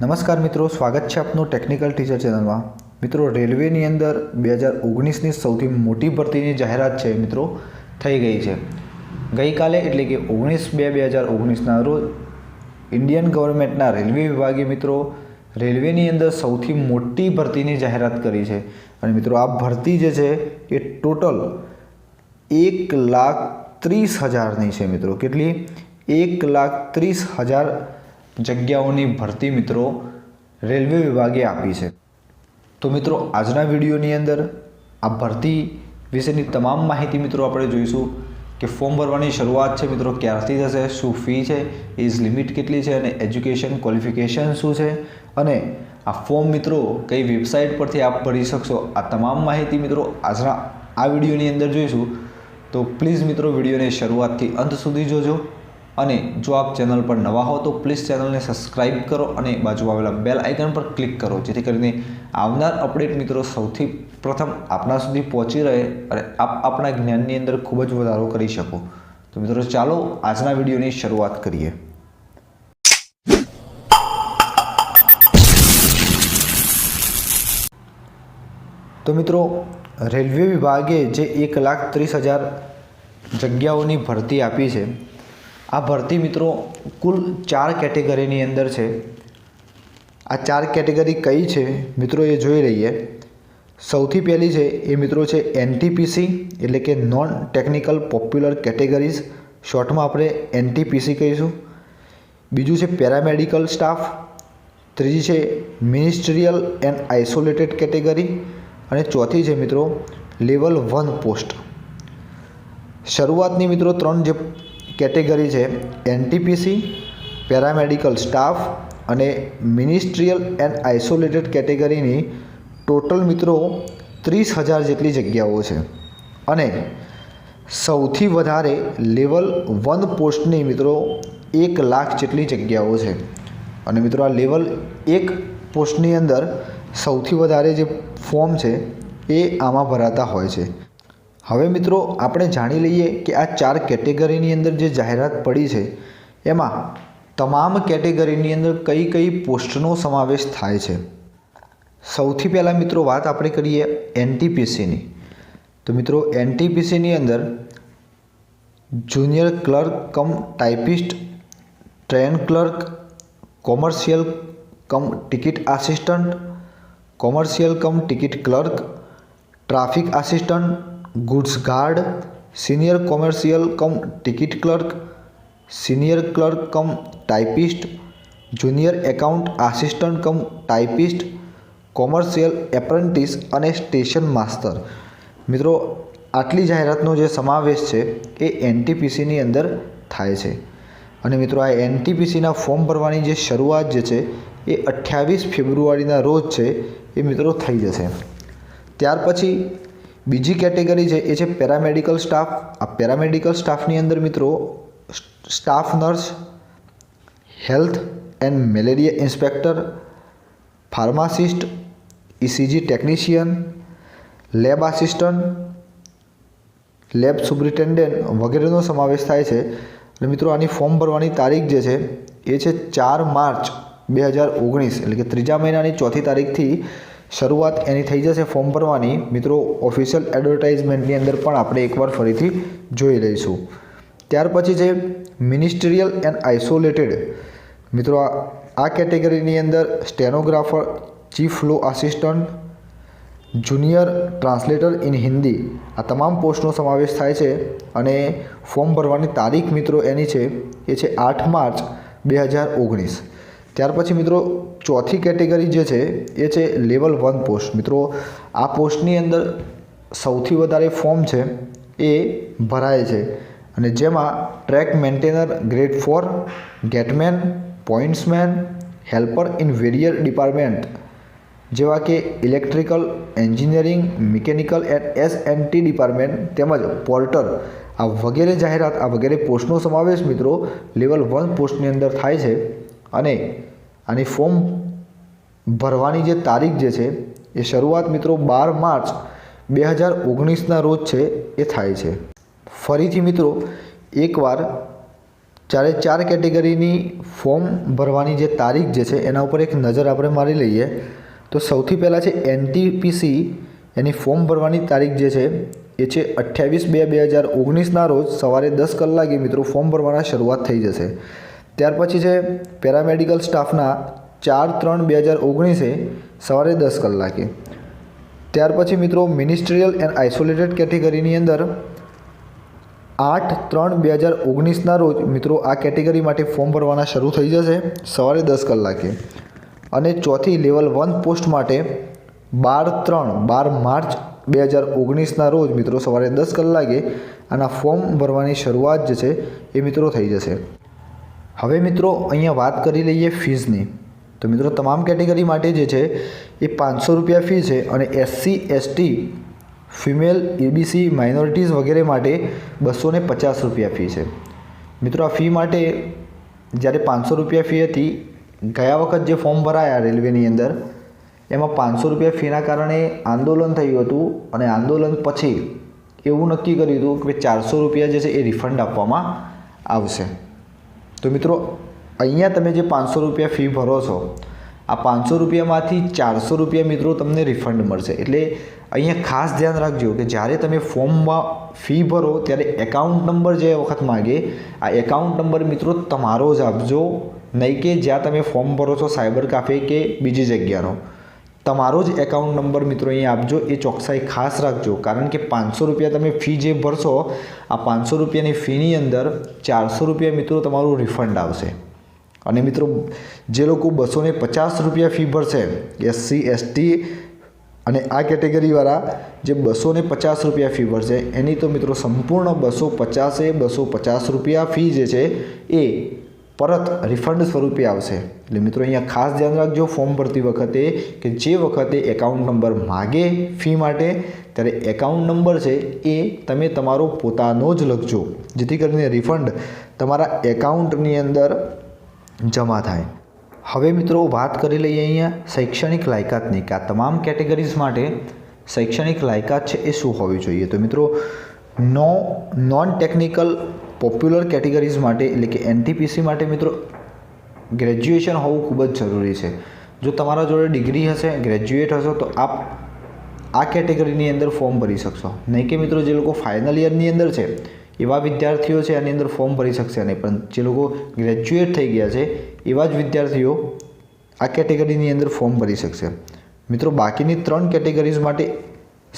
નમસ્કાર મિત્રો, સ્વાગત છે આપનું ટેકનિકલ ટીચર ચેનલમાં મિત્રો, રેલવેની અંદર બે હજાર ઓગણીસની સૌથી મોટી ભરતીની જાહેરાત છે મિત્રો, થઈ ગઈ છે. ગઈકાલે એટલે કે ઓગણીસ બે બે હજાર ઓગણીસના રોજ ઇન્ડિયન ગવર્મેન્ટના રેલવે વિભાગે મિત્રો, રેલવેની અંદર સૌથી મોટી ભરતીની જાહેરાત કરી છે. અને મિત્રો, આ ભરતી જે છે, એ ટોટલ એક લાખ ત્રીસ હજારની છે મિત્રો. કેટલી? એક લાખ ત્રીસ હજાર જગ્યાઓની ભરતી મિત્રો રેલવે વિભાગે આપી છે. તો મિત્રો, આજના વિડીયોની અંદર આ ભરતી વિશેની તમામ માહિતી મિત્રો આપણે જોઈશું કે ફોર્મ ભરવાની શરૂઆત છે મિત્રો ક્યારથી થશે, શું ફી છે, એજ લિમિટ કેટલી છે અને એજ્યુકેશન ક્વોલિફિકેશન શું છે અને આ ફોર્મ મિત્રો કઈ વેબસાઇટ પરથી આપ ભરી શકશો આ તમામ માહિતી મિત્રો આજના આ વિડીયોની અંદર જોઈશું. તો પ્લીઝ મિત્રો વિડીયોને શરૂઆતથી અંત સુધી જોજો. અને જો આપ ચેનલ પર નવા હો તો પ્લીઝ ચેનલને સબસ્ક્રાઇબ કરો અને બાજુ આવેલા બેલ આઇકન પર ક્લિક કરો, જેથી કરીને આવનાર અપડેટ મિત્રો સૌથી પ્રથમ આપના સુધી પહોંચી રહે અને આપ આપણા જ્ઞાનની અંદર ખૂબ જ વધારો કરી શકો. તો મિત્રો ચાલો આજના વિડીયોની શરૂઆત કરીએ. તો મિત્રો, રેલવે વિભાગે જે એક લાખ ત્રીસ હજાર જગ્યાઓની ભરતી આપી છે આ ભરતી મિત્રો કુલ ચાર કેટેગરીની અંદર છે. આ ચાર કેટેગરી કઈ છે? મિત્રો એ જોઈ રહીએ સૌથી પહેલી છે, એ મિત્રો છે એનટીપીસી એટલે કે નોન ટેકનિકલ પોપ્યુલર કેટેગરીઝ શોર્ટમાં આપણે એનટીપીસી કહીશું. બીજું છે પેરામેડિકલ સ્ટાફ ત્રીજી છે મિનિસ્ટ્રીયલ એન્ડ આઇસોલેટેડ કેટેગરી અને ચોથી છે મિત્રો લેવલ વન પોસ્ટ શરૂઆતની મિત્રો ત્રણ જે કેટેગરી છે એનટીપીસી પેરામેડિકલ સ્ટાફ અને મિનિસ્ટ્રીયલ એન્ડ આઇસોલેટેડ કેટેગરીની ટોટલ મિત્રો ત્રીસ હજાર જેટલી જગ્યાઓ છે. અને સૌથી વધારે લેવલ વન પોસ્ટની મિત્રો એક લાખ જેટલી જગ્યાઓ છે. અને મિત્રો આ લેવલ એક પોસ્ટની અંદર સૌથી વધારે જે ફોર્મ છે એ આમાં ભરાતા હોય છે. હવે મિત્રો, આપણે જાણી લઈએ કે આ ચાર કેટેગરીની અંદર જે જાહેરાત પડી છે, એમાં તમામ કેટેગરીની અંદર કઈ કઈ પોસ્ટનો સમાવેશ થાય છે. સૌથી પહેલાં મિત્રો વાત આપણે કરીએ એનટીપીસીની તો મિત્રો એનટીપીસીની અંદર junior clerk cum typist train clerk, commercial cum ticket assistant, commercial cum ticket clerk, traffic assistant goods guard, senior commercial cum ticket clerk, senior clerk cum typist junior account assistant cum typist commercial apprentice અને station માસ્તર. મિત્રો, આટલી જાહેરાતનો જે સમાવેશ છે એ એનટીપીસીની અંદર થાય છે. અને મિત્રો, આ એનટીપીસીના ફોર્મ ભરવાની જે શરૂઆત જે છે એ અઠ્યાવીસ ફેબ્રુઆરીના રોજ છે એ મિત્રો થઈ જશે. ત્યાર પછી બીજી કેટેગરી છે, એ છે પેરામેડિકલ સ્ટાફ. આ પેરામેડિકલ સ્ટાફની અંદર મિત્રો, staff nurse, health and malaria inspector, pharmacist, ECG technician, lab assistant, lab superintendent વગેરેનો સમાવેશ થાય છે. અને મિત્રો, આની ફોર્મ ભરવાની તારીખ જે છે, એ છે ચાર માર્ચ બે હજાર ઓગણીસ, એટલે કે ત્રીજા મહિનાની ચોથી તારીખથી શરૂઆત એની થઈ જશે ફોર્મ ભરવાની. મિત્રો ઓફિશિયલ એડવર્ટાઇઝમેન્ટની અંદર પણ આપણે એકવાર ફરીથી જોઈ લઈશું. ત્યાર પછી છે મિનિસ્ટ્રીયલ એન્ડ આઇસોલેટેડ મિત્રો, આ કેટેગરીની અંદર stenographer chief law assistant junior translator in Hindi આ તમામ પોસ્ટનો સમાવેશ થાય છે અને ફોર્મ ભરવાની તારીખ મિત્રો એની છે, એ છે આઠ માર્ચ બે હજાર ઓગણીસ. ત્યાર પછી મિત્રો ચોથી કેટેગરી જે છે, એ છે લેવલ વન પોસ્ટ. મિત્રો, આ પોસ્ટની અંદર સૌથી વધારે ફોર્મ છે, એ ભરાય છે. અને જેમાં track maintainer grade four, gateman, pointsman, helper in various department, જેવા કે electrical engineering, mechanical and S and T department, તેમજ પોર્ટર. આ વગેરે જાહેરાત, આ વગેરે પોસ્ટનો સમાવેશ મિત્રો લેવલ વન પોસ્ટની અંદર થાય છે. અને આની ફોર્મ ભરવાની જે તારીખ જે છે, એ શરૂઆત મિત્રો બાર માર્ચ બે હજાર ઓગણીસના રોજ છે, એ થાય છે. ફરીથી મિત્રો, એકવાર ચારે ચાર કેટેગરીની ફોર્મ ભરવાની જે તારીખ જે છે, એના ઉપર એક નજર આપણે મારી લઈએ. તો સૌથી પહેલાં છે એનટીપીસી, એની ફોર્મ ભરવાની તારીખ જે છે, એ છે અઠ્યાવીસ બે બે હજાર ઓગણીસના રોજ સવારે દસ કલાકે મિત્રો ફોર્મ ભરવાના શરૂઆત થઈ જશે. ત્યાર પછી છે પેરામેડિકલ સ્ટાફના ચાર ત્રણ બે હજાર ઓગણીસે સવારે દસ કલાકે. ત્યાર પછી મિત્રો મિનિસ્ટ્રીયલ એન્ડ આઇસોલેટેડ કેટેગરીની અંદર આઠ ત્રણ બે હજાર ઓગણીસના રોજ મિત્રો આ કેટેગરી માટે ફોર્મ ભરવાના શરૂ થઈ જશે સવારે દસ કલાકે. અને ચોથી લેવલ વન પોસ્ટ માટે બાર ત્રણ બાર માર્ચ બે હજાર ઓગણીસના રોજ મિત્રો સવારે દસ કલાકે આના ફોર્મ ભરવાની શરૂઆત જે છે એ મિત્રો થઈ જશે. હવે મિત્રો, અહીંયા વાત કરી લઈએ ફીઝની. તો મિત્રો, તમામ કેટેગરી માટે જે છે, એ પાંચસો રૂપિયા ફી છે અને SC, ST, female OBC minorities વગેરે માટે બસો પચાસ રૂપિયા ફી છે. મિત્રો, આ ફી માટે જ્યારે પાંચસો રૂપિયા ફી હતી, ગયા વખત જે ફોર્મ ભરાયા રેલવેની અંદર, એમાં પાંચસો રૂપિયા ફીના કારણે આંદોલન થયું હતું અને આંદોલન પછી એવું નક્કી કર્યું હતું કે ચારસો રૂપિયા જે છે એ રિફંડ આપવામાં આવશે. તો મિત્રો, અહીંયા તમે જે પાંચસો રૂપિયા ફી ભરો છો, આ પાંચસો રૂપિયામાંથી ચારસો રૂપિયા મિત્રો તમને રિફંડ મળશે. એટલે અહીંયા ખાસ ધ્યાન રાખજો કે જ્યારે તમે ફોર્મમાં ફી ભરો, ત્યારે એકાઉન્ટ નંબર જે વખત માગે, આ એકાઉન્ટ નંબર મિત્રો તમારો જ આપજો. નહીં કે જ્યાં તમે ફોર્મ ભરો છો સાયબર કાફે કે બીજી જગ્યાનો. તમારો જ એકાઉન્ટ નંબર મિત્રો અહીંયા આપજો, એ ચોકસાઈ ખાસ રાખજો. કારણ કે પાંચસો રૂપિયા તમે ફી જે ભરશો, આ પાંચસો રૂપિયાની ફીની અંદર ચારસો રૂપિયા મિત્રો તમારું રિફંડ આવશે. અને મિત્રો, જે લોકો બસો પચાસ રૂપિયા ફી ભરશે એસસી એસટી અને આ કેટેગરીવાળા જે બસો પચાસ રૂપિયા ફી ભરશે, એની તો મિત્રો સંપૂર્ણ બસો પચાસે બસો પચાસ રૂપિયા ફી જે છે, એ પરત રિફંડ સ્વરૂપે આવશે. એટલે મિત્રો અહીંયા ખાસ ધ્યાન રાખજો ફોર્મ ભરતી વખતે કે જે વખતે એકાઉન્ટ નંબર માગે ફી માટે, ત્યારે એકાઉન્ટ નંબર છે એ તમે તમારો પોતાનો જ લખજો. જેથી કરીને રિફંડ તમારા એકાઉન્ટની અંદર જમા થાય. હવે મિત્રો વાત કરી લઈએ અહીંયા શૈક્ષણિક લાયકાતની, કે આ તમામ કેટેગરીઝ માટે શૈક્ષણિક લાયકાત છે એ શું હોવી જોઈએ? તો મિત્રો no non technical popular categories માટે એટલે કે એનટીપીસી માટે મિત્રો ગ્રેજ્યુએશન હોવું ખૂબ જ જરૂરી છે. જો તમારા જોડે ડિગ્રી હશે ગ્રેજ્યુએટ હશો, તો આપ આ કેટેગરીની અંદર ફોર્મ ભરી શકશો. નહીં કે મિત્રો જે લોકો ફાઇનલ યરની અંદર છે, એવા વિદ્યાર્થીઓ છે આની અંદર ફોર્મ ભરી શકશે નહીં. પણ જે લોકો ગ્રેજ્યુએટ થઈ ગયા છે, એવા જ વિદ્યાર્થીઓ આ કેટેગરીની અંદર ફોર્મ ભરી શકશે. મિત્રો બાકીની ત્રણ કેટેગરીઝ માટે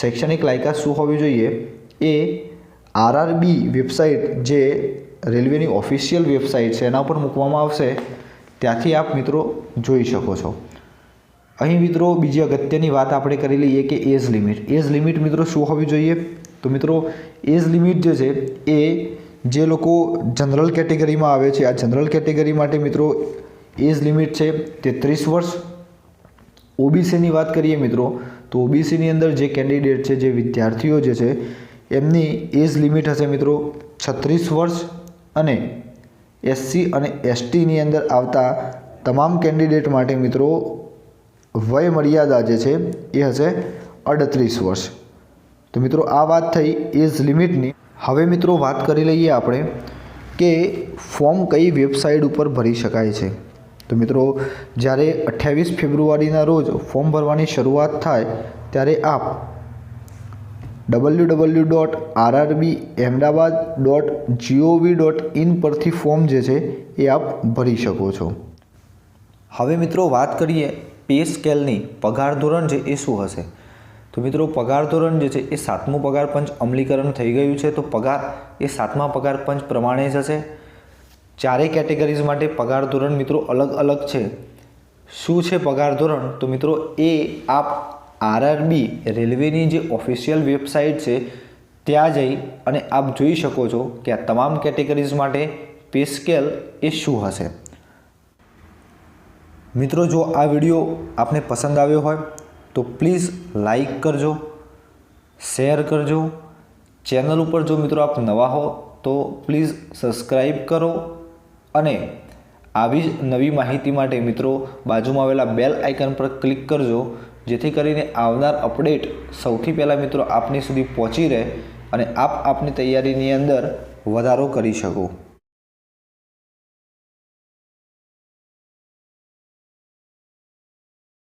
શૈક્ષણિક લાયકાત શું હોવી જોઈએ? એ આરઆરબી વેબસાઇટ જે રેલવેની ઓફિશિયલ વેબસાઇટ છે, એના ઉપર મૂકવામાં આવશે. ત્યાંથી આપ મિત્રો જોઈ શકો છો. અહીં મિત્રો બીજી અગત્યની વાત આપણે કરી લઈએ કે એજ લિમિટ. એજ લિમિટ મિત્રો શું હોવી જોઈએ? તો મિત્રો, એજ લિમિટ જે છે, એ જે લોકો જનરલ કેટેગરીમાં આવે છે, આ જનરલ કેટેગરી માટે મિત્રો એજ લિમિટ છે તે ત્રીસ વર્ષ. ઓબીસીની વાત કરીએ મિત્રો, તો ઓબીસીની અંદર જે કેન્ડિડેટ છે, જે વિદ્યાર્થીઓ જે છે એમની એજ લિમિટ હશે મિત્રો છત્રીસ વર્ષ અને એસસી અને એસટીની અંદર આવતા તમામ કેન્ડિડેટ માટે મિત્રો વય મર્યાદા જે છે એ હશે અડત્રીસ વર્ષ. તો મિત્રો આ વાત થઈ એજ લિમિટની. હવે મિત્રો વાત કરી લઈએ આપણે કે ફોર્મ કઈ વેબસાઇટ ઉપર ભરી શકાય છે. તો મિત્રો જ્યારે અઠ્યાવીસ ફેબ્રુઆરીના રોજ ફોર્મ ભરવાની શરૂઆત થાય ત્યારે આપ W W dot RRB Ahmedabad dot GOV dot in પરથી ફોર્મ જે છે એ આપ ભરી શકો છો. હવે મિત્રો વાત કરીએ પે સ્કેલની પગાર ધોરણ છે એ શું હશે? તો મિત્રો પગાર ધોરણ જે છે એ સાતમું પગાર પંચ અમલીકરણ થઈ ગયું છે, તો પગાર એ સાતમા પગાર પંચ પ્રમાણે જ હશે. ચારેય કેટેગરીઝ માટે પગાર ધોરણ મિત્રો અલગ અલગ છે. શું છે પગાર ધોરણ? તો મિત્રો એ આપ આરઆરબી રેલવેની જે ઓફિશિયલ વેબસાઇટ છે, ત્યાં જઈ અને આપ જોઈ શકો છો કે આ તમામ કેટેગરીઝ માટે પે સ્કેલ એ શું હશે. મિત્રો, જો આ વીડિયો આપને પસંદ આવ્યો હોય, તો પ્લીઝ લાઈક કરજો, શેર કરજો. ચેનલ ઉપર જો મિત્રો આપ નવા હો, તો પ્લીઝ સબસ્ક્રાઈબ કરો અને આવી જ નવી માહિતી માટે મિત્રો બાજુમાં આવેલા બેલ આઇકન પર ક્લિક કરજો જેથી કરીને આવનાર અપડેટ સૌથી પહેલાં મિત્રો આપની સુધી પહોંચી રહે અને આપ આપની તૈયારીની અંદર વધારો કરી શકો.